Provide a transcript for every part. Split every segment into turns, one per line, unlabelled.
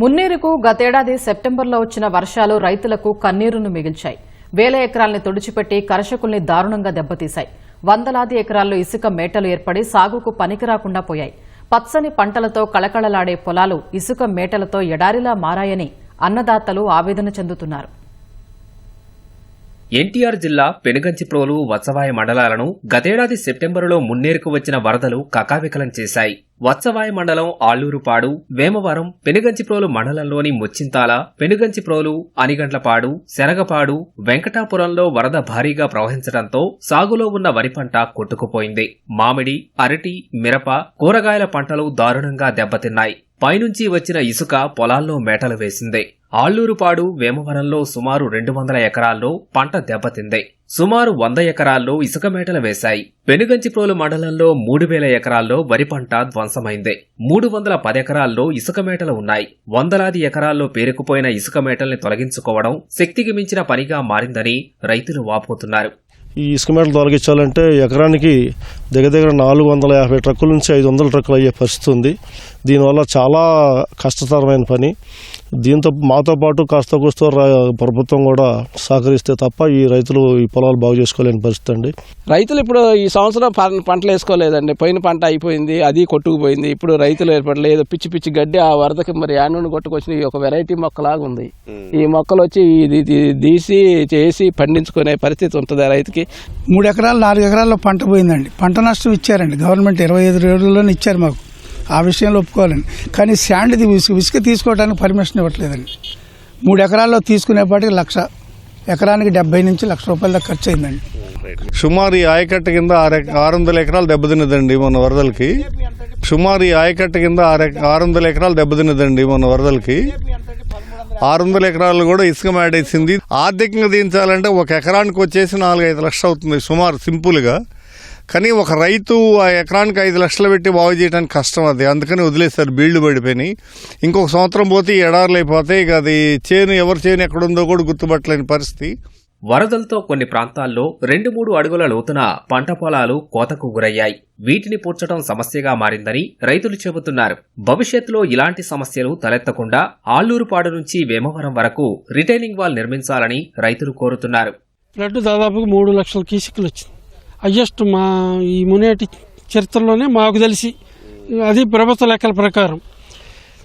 మున్నేరుకు గతేడాది సెప్టెంబర్లో వచ్చిన వర్షాలు రైతులకు కన్నీరును మిగిల్చాయి. వేల ఎకరాల్ని తుడిచిపెట్టి కర్షకుల్ని దారుణంగా దెబ్బతీశాయి. వందలాది ఎకరాల్లో ఇసుక మేటలు ఏర్పడి సాగుకు పనికిరాకుండా పోయాయి. పచ్చని పంటలతో కళకళలాడే పొలాలు ఇసుక మేటలతో ఎడారిలా మారాయని అన్నదాతలు ఆవేదన చెందుతున్నారు.
ఎన్టీఆర్ జిల్లా పెనుగంచిప్రోలు వత్సవాయ మండలాలను గతేడాది సెప్టెంబరులో మున్నేరుకు వచ్చిన వరదలు కకావికలం చేశాయి. వత్సవాయ మండలం ఆళ్ళూరుపాడు వేమవరం పెనుగంచిప్రోలు మండలంలోని ముచ్చింతాల పెనుగంచిప్రోలు అనిగండ్లపాడు శనగపాడు వెంకటాపురంలో వరద భారీగా ప్రవహించడంతో సాగులో ఉన్న వరి పంట కొట్టుకుపోయింది. మామిడి అరటి మిరప కూరగాయల పంటలు దారుణంగా దెబ్బతిన్నాయి. పైనుంచి వచ్చిన ఇసుక పొలాల్లో మేటలు వేసింది. ఆళ్ళూరుపాడు వేమవరంలో సుమారు రెండు వందల ఎకరాల్లో పంట దెబ్బతింది. సుమారు వంద ఎకరాల్లో ఇసుక మేటలు వేశాయి. పెనుగంచిప్రోలు మండలంలో మూడు వేల ఎకరాల్లో వరి పంట ధ్వంసమైంది. మూడు వందల పదెకరాల్లో ఇసుక మేటలు ఉన్నాయి. వందలాది ఎకరాల్లో పేరుకుపోయిన ఇసుక మేటల్ని తొలగించుకోవడం శక్తికి మించిన పనిగా మారిందని రైతులు వాపోతున్నారు.
ఈ ఇసుక మేటలు తొలగించాలంటే ఎకరానికి దగ్గర దగ్గర నాలుగు వందల యాభై ట్రక్కుల నుంచి ఐదు వందల ట్రక్కులు అయ్యే పరిస్థితి ఉంది. దీనివల్ల చాలా కష్టతరమైన పని. దీంతో మాతో పాటు కాస్త కూస్తో ప్రభుత్వం కూడా సహకరిస్తే తప్ప ఈ రైతులు ఈ పొలాలు బాగు చేసుకోలేని పరిస్థితి అండి.
రైతులు ఇప్పుడు ఈ సంవత్సరం పం- పంటలు వేసుకోలేదండి. పోయిన పంట అయిపోయింది అది కొట్టుకుపోయింది. ఇప్పుడు రైతులు ఏర్పడలేదు. పిచ్చి పిచ్చి గడ్డి ఆ వరదకి మరి యానుని కొట్టుకొచ్చిన ఈ ఒక వెరైటీ మొక్కలాగా ఉంది. ఈ మొక్కలు వచ్చి ఇది తీసి చేసి పండించుకునే పరిస్థితి ఉంటుంది ఆ రైతుకి.
మూడు ఎకరాలు నాలుగు ఎకరాల్లో పంట పోయిందండి. పంట నష్టం ఇచ్చారండి. గవర్నమెంట్ ఇరవై ఐదు రోజుల్లోనే ఇచ్చారు మాకు. ఆ విషయంలో ఒప్పుకోవాలండి కానీ శాండ్ది ఇసుక ఇసుక తీసుకోవడానికి పర్మిషన్ ఇవ్వట్లేదండి. మూడు ఎకరాల్లో తీసుకునేపాటికి లక్ష ఎకరానికి డెబ్బై నుంచి లక్ష రూపాయల దాకా ఖర్చు అయిందండి
సుమారు ఈ ఆయకట్ట కింద ఆరు ఆరు వందల ఎకరాలు దెబ్బతిన్నదండి మన వరదలకి. సుమారు ఈ ఆయకట్ట కింద ఆరు ఆరు వందల ఎకరాలు దెబ్బతిన్నదండి మన వరదలకి. ఆరు వందల ఎకరాలు కూడా ఇసుక మేడేసింది. ఆర్థికంగా దించాలంటే ఒక ఎకరానికి వచ్చేసి నాలుగైదు లక్షలు అవుతుంది సుమారు సింపుల్గా. కానీ ఒక రైతు ఆ ఎకరానికి ఐదు లక్షలు పెట్టి బాగు చేయడానికి కష్టం అది. అందుకని వదిలేస్తారు బీళ్ళు పడిపోయినాయి. ఇంకొక సంవత్సరం పోతే ఎడారులు అయిపోతే ఇక అది చేను ఎవరి చేను ఎక్కడుందో కూడా గుర్తుపట్టలేని పరిస్థితి.
వరదలతో కొన్ని ప్రాంతాల్లో రెండు మూడు అడుగుల లోతున పంట పొలాలు కోతకు గురయ్యాయి. వీటిని పూడ్చడం సమస్యగా మారిందని రైతులు చెబుతున్నారు. భవిష్యత్తులో ఇలాంటి సమస్యలు తలెత్తకుండా ఆళ్ళూరుపాడు నుంచి వేమవరం వరకు రిటైనింగ్ వాల్ నిర్మించాలని రైతులు కోరుతున్నారు.
ఫ్లడ్ దాదాపుగా మూడు లక్షల కీసికలు వచ్చింది. హయ్యెస్ట్ మా ఈ మునేటి చరిత్రలోనే మాకు తెలిసి అది ప్రభుత్వ లెక్కల ప్రకారం.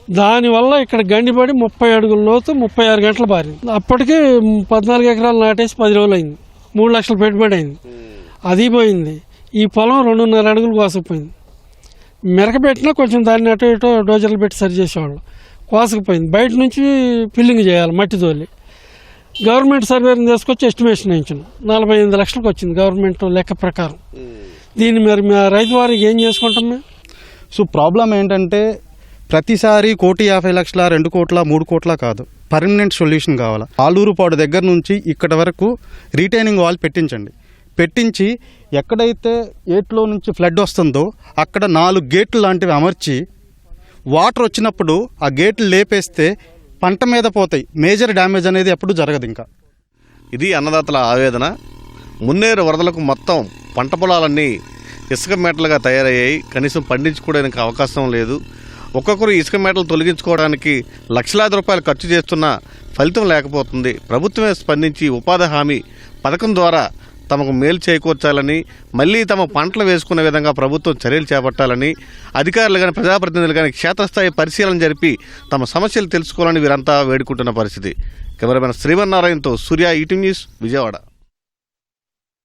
దానివల్ల ఇక్కడ గండిపడి ముప్పై అడుగుల లోతు ముప్పై ఆరు గంటలు పారింది. అప్పటికి పద్నాలుగు ఎకరాలు నాటేసి పది రోజులు అయింది. మూడు లక్షలు పెట్టుబడి అయింది. అది పోయింది. ఈ పొలం రెండున్నర అడుగులు కోసకపోయింది. మెరక పెట్టినా కొంచెం దాన్ని అటు ఇటు డోజర్లు పెట్టి సరి చేసేవాళ్ళు. కోసకపోయింది. బయట నుంచి ఫిల్లింగ్ చేయాలి మట్టి తోలి. గవర్నమెంట్ సర్వేని తీసుకొచ్చి ఎస్టిమేషన్ వేయించిన నలభై ఎనిమిది లక్షలకు వచ్చింది గవర్నమెంట్ లెక్క ప్రకారం. దీన్ని మరి మా రైతు వారికి ఏం చేసుకుంటాం మేము?
సో ప్రాబ్లం ఏంటంటే ప్రతిసారి కోటి యాభై లక్షల రెండు కోట్ల మూడు కోట్ల కాదు. పర్మనెంట్ సొల్యూషన్ కావాలి. ఆలూరుపాడు దగ్గర నుంచి ఇక్కడ వరకు రీటైనింగ్ వాల్ పెట్టించండి. పెట్టించి ఎక్కడైతే ఏట్లో నుంచి ఫ్లడ్ వస్తుందో అక్కడ నాలుగు గేట్లు లాంటివి అమర్చి వాటర్ వచ్చినప్పుడు ఆ గేట్లు లేపేస్తే పంట మీద పోతాయి. మేజర్ డ్యామేజ్ అనేది ఎప్పుడు జరగదు ఇంకా.
ఇది అన్నదాతల ఆవేదన. మున్నేరు వరదలకు మొత్తం పంట పొలాలన్నీ ఇసుక మేటలుగా తయారయ్యాయి. కనీసం పండించుకోవడానికి అవకాశం లేదు. ఒక్కొక్కరు ఇసుక మేటలు తొలగించుకోవడానికి లక్షలాది రూపాయలు ఖర్చు చేస్తున్నా ఫలితం లేకపోతుంది. ప్రభుత్వమే స్పందించి ఉపాధి హామీ పథకం ద్వారా తమకు మేలు చేకూర్చాలని మళ్ళీ తమ పంటలు వేసుకునే విధంగా ప్రభుత్వం చర్యలు చేపట్టాలని అధికారులు కానీ ప్రజాప్రతినిధులు కానీ క్షేత్రస్థాయి పరిశీలన జరిపి తమ సమస్యలు తెలుసుకోవాలని వీరంతా వేడుకుంటున్న పరిస్థితి. కెమెరామెన్ శ్రీవన్నారాయణతో సూర్య ఈటీ న్యూస్ విజయవాడ.